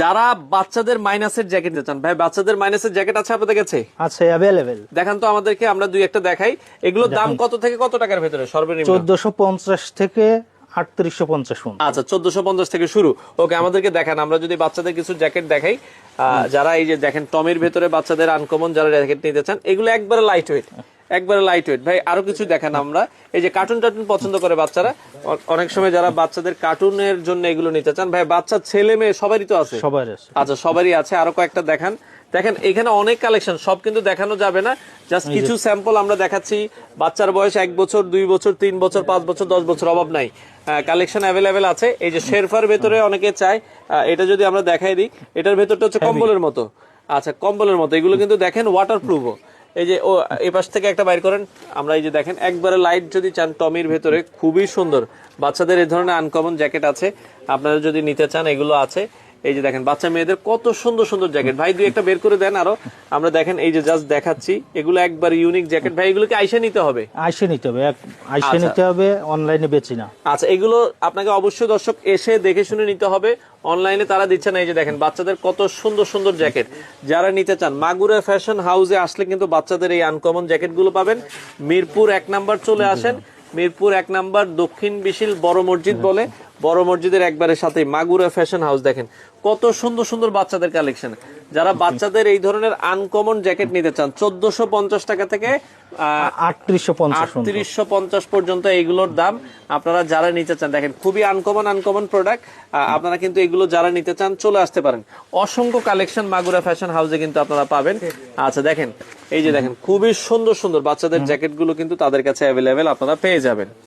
যারা বাচ্চাদের মাইনাসের জ্যাকেট চান ভাই বাচ্চাদের মাইনাসের জ্যাকেট আছে আপনাদের কাছে? আছে অ্যাভেলেবেল দেখান তো আমাদেরকে আমরা দুই একটা দেখাই। এগুলোর দাম কত থেকে কত টাকার ভেতরে সর্বনিম্ন? চোদ্দশো পঞ্চাশ থেকে আটত্রিশশো পঞ্চাশ আচ্ছা চোদ্দশো পঞ্চাশ থেকে শুরু। ওকে আমাদেরকে দেখান আমরা যদি বাচ্চাদের কিছু জ্যাকেট দেখাই যারা এই যে দেখেন টমের ভেতরে বাচ্চাদের আনকমন যারা জ্যাকেট নিতে চান এগুলো একবারে লাইট ওয়েট একবারে লাইট ওয়েট ভাই আরও কিছু দেখেন আমরা। এই যে কার্টুন টার্টুন পছন্দ করে বাচ্চারা অনেক সময় যারা বাচ্চাদের কার্টুনের জন্য এগুলো নিতে চান ভাই বাচ্চা ছেলে মেয়ে সবারই তো আছে। সবার আছে। আচ্ছা সবারই আছে আরও কয়েকটা দেখান। দেখেন এখানে অনেক কালেকশন সব কিন্তু দেখানো যাবে না। জাস্ট কিছু স্যাম্পল আমরা দেখাচ্ছি। বাচ্চার বয়স এক বছর দুই বছর তিন বছর পাঁচ বছর দশ বছর অভাব নাই। কালেকশন অ্যাভেলেবেল আছে। এই যে শেরফার ভেতরে অনেকে চায়। এটা যদি আমরা দেখাই দিই এটার ভেতরটা হচ্ছে কম্বলের মতো। আচ্ছা কম্বলের মতো। এগুলো কিন্তু দেখেন ওয়াটার প্রুফও এই যে, ও, এই পাশ থেকে একটা বাইর করেন। আমরা এই যে দেখেন, একবারে লাইট যদি চান, টমির ভেতরে খুবই সুন্দর। বাচ্চাদের এই ধরনের আনকমন জ্যাকেট আছে। আপনারা যদি নিতে চান, এগুলো আছে। এই যে দেখেন বাচ্চা মেয়েদের কত সুন্দর সুন্দর জ্যাকেট ভাই দুই একটা বের করে দেন আরও। আমরা দেখেন এই যে জাস্ট দেখাচ্ছি এগুলো একবার ইউনিক জ্যাকেট ভাই এগুলোকে আইসা নিতে হবে। আইসে নিতে হবে আইসে আচ্ছা। নিতে হবে অনলাইনে বেচি না। আচ্ছা এগুলো আপনাকে অবশ্যই দর্শক এসে দেখে শুনে নিতে হবে। অনলাইনে তারা দিচ্ছে না এই যে দেখেন বাচ্চাদের কত সুন্দর সুন্দর জ্যাকেট যারা নিতে চান মাগুরা ফ্যাশন হাউসে আসলে কিন্তু বাচ্চাদের এই আনকমন জ্যাকেটগুলো পাবেন। মিরপুর এক নাম্বার চলে আসেন। মিরপুর এক নাম্বার দক্ষিণ বিশিল বড় মসজিদ বলে। বড় মসজিদের একবারে সাথে মাগুরা ফ্যাশন হাউস দেখেন। কত সুন্দর সুন্দর বাচ্চাদের কালেকশন যারা বাচ্চাদের এই ধরনের আনকমন জ্যাকেট নিতে চান চোদ্দশো পঞ্চাশ টাকা থেকে আহ, আটত্রিশশো পঞ্চাশ পর্যন্ত। আটত্রিশশো পঞ্চাশ পর্যন্ত এইগুলোর দাম আপনারা যারা নিতে চান দেখেন খুবই আনকমন আনকমন প্রোডাক্ট আপনারা কিন্তু এগুলো যারা নিতে চান চলে আসতে পারেন। অসংখ্য কালেকশন মাগুরা ফ্যাশন হাউসে কিন্তু আপনারা পাবেন। আচ্ছা দেখেন এই যে দেখেন খুবই সুন্দর সুন্দর বাচ্চাদের জ্যাকেটগুলো কিন্তু তাদের কাছে অ্যাভেলেবেল আপনারা পেয়ে যাবেন।